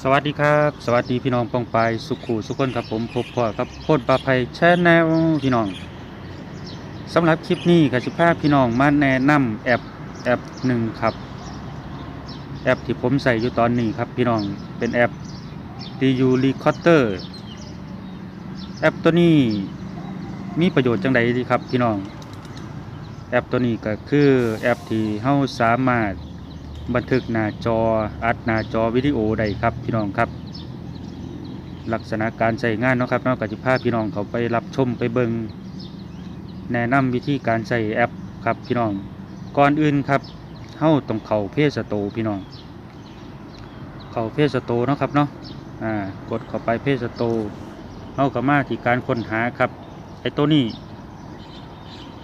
สวัสดีครับ สวัสดีพี่น้องปองปายสุขูสุขคนครับผมพบพ่อครับโพดปลาภัยแชนแนลพี่น้องสำหรับคลิปนี้กสิภาพพี่น้องมาแนะนำแอปแอปหนึ่งครับ แอปที่ผมใส่อยู่ตอนนี้ครับพี่น้องเป็นแอป DU Recorder แอปตัวนี้มีประโยชน์จังใดดีครับพี่น้อง แอปตัวนี้ก็คือแอปที่เฮาสามารถ บันทึกหน้าจออัดหน้าจอวิดีโอได้ครับพี่น้องครับ ลักษณะการใช้งานเนาะครับเนอกจากภาพพี่น้องเขาไปรับชมไปเบิงแนะนำวิธีการใช้แอปครับพี่น้องก่อนอื่นครับเฮาต้องเข้าเพจสโตพี่น้อง เข้าเพจสโตเนาะครับเนาะอ่ากดเข้าไปเพจสโตร์เฮาก็มาที่การค้นหาครับไอ้ตัวนี้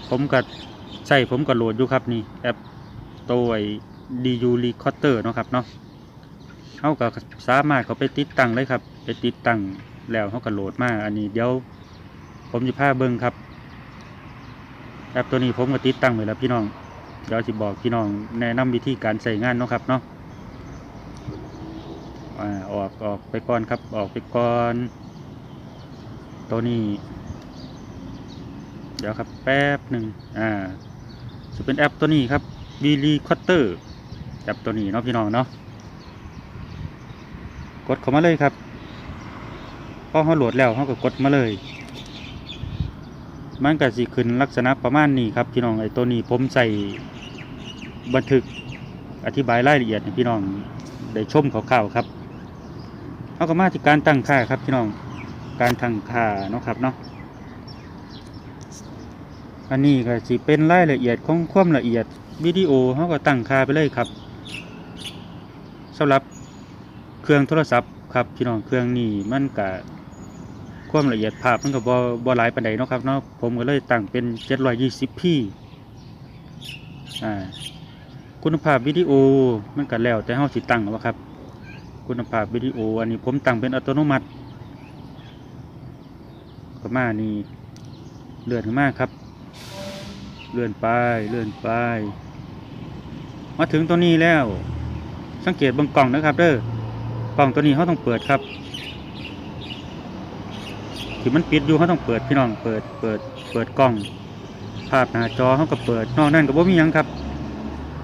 ผมก็ใส่ผมก็โหลดอยู่ครับนี่แอปตัวไอ DU Recorder เนาะครับเนาะเขาก็สามารถเขาไปติดตั้งเลยครับ ไปติดตั้งแล้วเขาก็โหลดมาอันนี้เดี๋ยวผมจะพาเบิ้งครับแอปตัวนี้ผมก็ติดตั้งไว้แล้วพี่น้องเดี๋ยวจะบอกพี่น้องแนะนำวิธีการใส่งานเนาะครับเนาะอ่าออกออกไปก่อนครับออกไปก่อน ตัวนี้ เดี๋ยวครับแป๊บหนึ่งอ่าจะเป็นแอปตัวนี้ครับ b ีลีคอตเตอร์ จับตัวนี้เนาะพี่น้องเนาะกดเข้ามาเลยครับพอเขาโหลดแล้วเขาก็กดมาเลย มันก็สิขึ้นลักษณะประมาณนี้ครับพี่น้องไอ้ตัวนี้ผมใส่บันทึกอธิบายรายละเอียดให้พี่น้องได้ชมคร่าวๆครับเขาก็มาที่การตั้งค่าครับพี่น้องการตั้งค่าเนาะครับเนาะอันนี้ก็สิเป็นรายละเอียดของความละเอียดวิดีโอเขาก็ตั้งค่าไปเลยครับ สำหรับเครื่องโทรศัพท์ครับพี่น้องเครื่องนี้มันกะความละเอียดภาพมันก็บ่บ่หลายปานใดเนาะครับเนาะผมก็เลยตั้งเป็น 720p อ่าคุณภาพวิดีโอมันก็แล้วแต่เฮาสิตั้งว่าครับ คุณภาพวิดีโออันนี้ผมตั้งเป็นอัตโนมัติก็มานี่เลื่อนขึ้นมาครับ เลื่อนไปเลื่อนไป มาถึงตัวนี้แล้ว สังเกตเบนกล่องนะครับเด้อกล่องตัวนี้เขาต้องเปิดครับที่มันปิดอยู่เขาต้องเปิดพี่น้องเปิดเปิดเปิดกล้อง ภาพหน้าจอเขาก็เปิดนอกนั้นก็บ่มียังครับ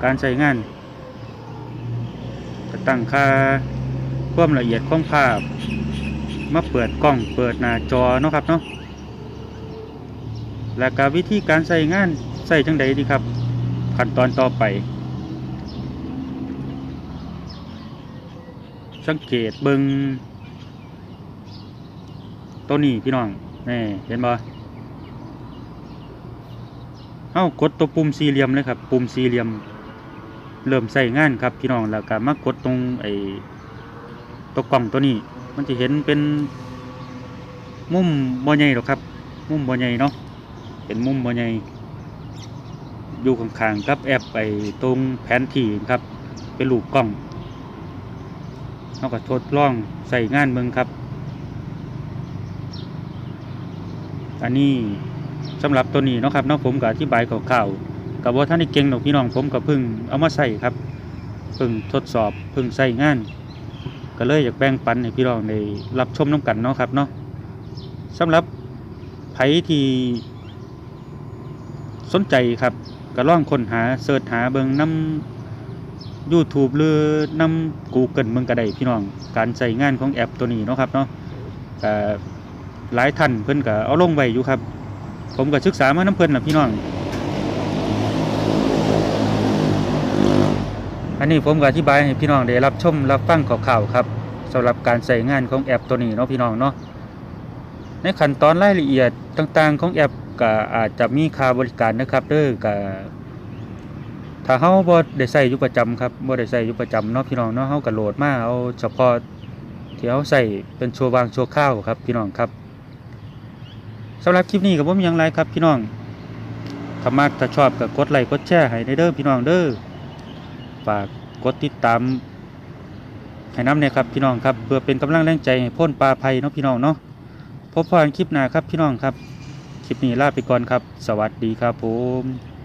การใช้งานก็ตั้งค่าความละเอียดของภาพ มาเปิดกล้องเปิดหน้าจอเนาะครับเนาะและการวิธีการใช้งานใส่จังใดดีครับ ขั้นตอนต่อไป สังเกตเบิงตัวนี้พี่น้องนี่เห็นบ่เอ้ากดตัวปุ่มสี่เหลี่ยมเลยครับ ปุ่มสี่เหลี่ยม เริ่มใส่งานครับพี่น้องแล้วก็มากดตรงไอ้ตัวกล่องตัวนี้ มันจะเห็นเป็นมุมบ่ใหญ่หรอกครับ มุมบ่ใหญ่เนาะเป็นมุมบ่ใหญ่อยู่ข้างๆกับแอปไปตรงแผนที่ครับ เป็นรูปกล้อง เราก็ทดลองใส่งานเมืองครับ อันนี้สำหรับตัวนี้เนาะครับเนาะผมก็อธิบายคร่าวๆกับว่าท่านนี่เก่งหนอกพี่น้องผมก็เพิ่งเอามาใส่ครับพิ่งทดสอบพิ่งใส่งาน ก็เลยอยากแบ่งปันให้พี่น้องได้รับชมน้ำกันเนาะครับเนาะสำหรับไผที่สนใจครับก็ล่องค้นหาเสิร์ชหาเบิงน้ำ YouTube หรือนำ Google เมืองก็ได้พี่น้อง การใช้งานของแอปตัวนี้เนาะครับเนาะก็หลายท่านเพิ่นก็เอาลงไว้อยู่ครับ ผมก็ศึกษามาน้ำเพิ่นน่ะพี่น้อง อันนี้ผมก็อธิบายให้พี่น้องได้รับชมรับฟังข่าวๆครับสำหรับการใช้งานของแอปตัวนี้เนาะพี่น้องเนาะในขั้นตอนรายละเอียดต่างๆของแอปก็อาจจะมีค่าบริการนะครับเด้อก็ ถ้าเฮาบ่ได้ใช้อยู่ประจำครับบ่ได้ใช้อยู่ประจำเนาะพี่น้องเนาะเฮาก็โหลดมาเอาเฉพาะที่เฮาใช้เป็นชั่วางชัวคราวครับพี่น้องครับสำหรับคลิปนี้ก็บ่มีหยังหลายครับพี่น้องถ้ามักถ้าชอบก็กดไลค์กดแชร์ให้ได้เด้อพี่น้องเด้อฝากกดติดตามให้น้ำเนี่ยครับพี่น้องครับเพื่อเป็นกำลังแรงใจให้พ้นปลาภัยเนาะพี่น้องเนาะพบกันคลิปหน้าครับพี่น้องครับ คลิปนี้ลาไปก่อนครับ สวัสดีครับผม